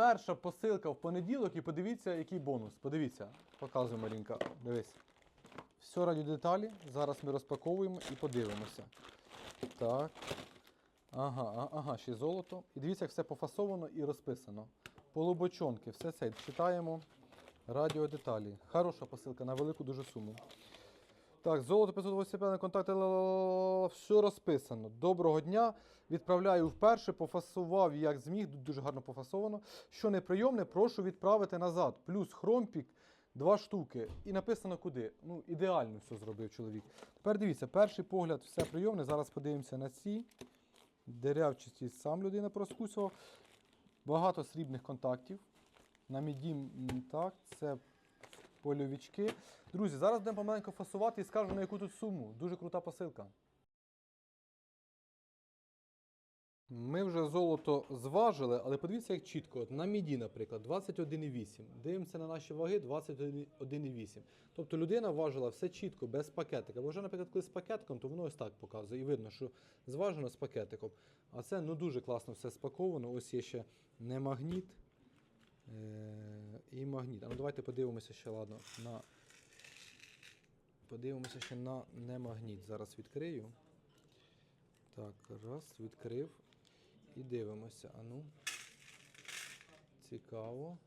перша посилка в понеділок і подивіться, який бонус. Подивіться, показуй, Марінка. Дивись. Все раді деталі. Зараз ми розпаковуємо і подивимося. Так. Ага, ага, ще золото. І дивіться, як все пофасовано і розписано. Полубочонки, все це читаємо. Радіодеталі. Хороша посилка на велику дуже суму. Так, золото 585 контакти, все розписано. Доброго дня. Відправляю вперше, пофасував як зміг, дуже гарно пофасовано. Що неприйомне, прошу відправити назад. Плюс хромпік, два штуки. І написано куди. Ну, ідеально все зробив чоловік. Тепер дивіться, перший погляд, все прийомне. Зараз подивимося на ці. Деревчасті сам людина проскусував. Багато срібних контактів. На міді, так, це польовички. Друзі, зараз будемо помаленьку фасувати і скажу на яку тут суму. Дуже крута посилка. Ми вже золото зважили, але подивіться, як чітко. От на міді, наприклад, 21,8. Дивимося на наші ваги 21,8. Тобто людина важила все чітко, без пакетика. Бо вже, наприклад, коли з пакетиком, то воно ось так показує. І видно, що зважено з пакетиком. А це ну дуже класно все спаковано. Ось є ще не магніт. Е, і магніт. А ну давайте подивимося ще, ладно, на. Подивимося ще на немагніт. Зараз відкрию. Так, раз, відкрив. І дивимося. А ну. Цікаво.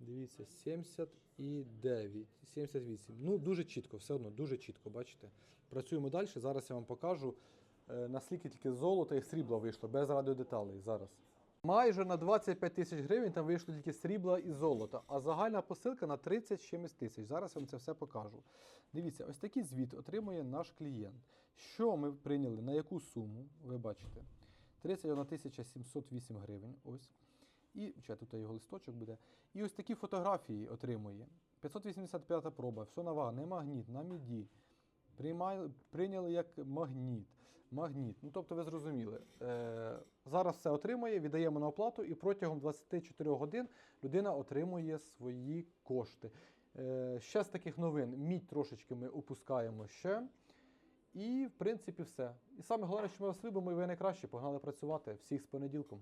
Дивіться, 79, 78. Ну, дуже чітко, все одно, дуже чітко, бачите. Працюємо далі. Зараз я вам покажу, е, наскільки тільки золота і срібла вийшло, без радіодеталей. Зараз. Майже на 25 тисяч гривень там вийшло тільки срібла і золота, а загальна посилка на 30 чимось тисяч. Зараз я вам це все покажу. Дивіться, ось такий звіт отримує наш клієнт. Що ми прийняли, на яку суму, ви бачите, 31 тисяча 708 гривень. Ось. І ще тут його листочок буде. І ось такі фотографії отримує. 585 проба, все на вага, не магніт, на міді. Приймали, прийняли як магніт. Магніт. Ну, тобто ви зрозуміли. Е, зараз все отримує, віддаємо на оплату, і протягом 24 годин людина отримує свої кошти. Е, ще з таких новин мідь трошечки ми опускаємо ще. І, в принципі, все. І саме головне, що ми вас любимо, і ви найкраще. Погнали працювати. Всіх з понеділком.